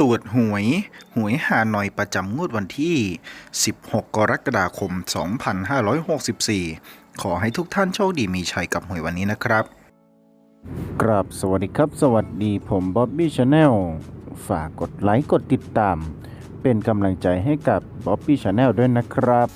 ตรวจหวย หวยหาหน่อยประจำงวดวันที่ 16 กรกฎาคม 2564 ขอให้ทุกท่านโชคดีมีชัยกับหวยวันนี้นะครับ กราบสวัสดีครับ สวัสดีผมบ๊อบบี้ชาแนลฝากกดไลค์กดติดตาม เป็นกำลังใจให้กับบ๊อบบี้ชาแนลด้วยนะครับ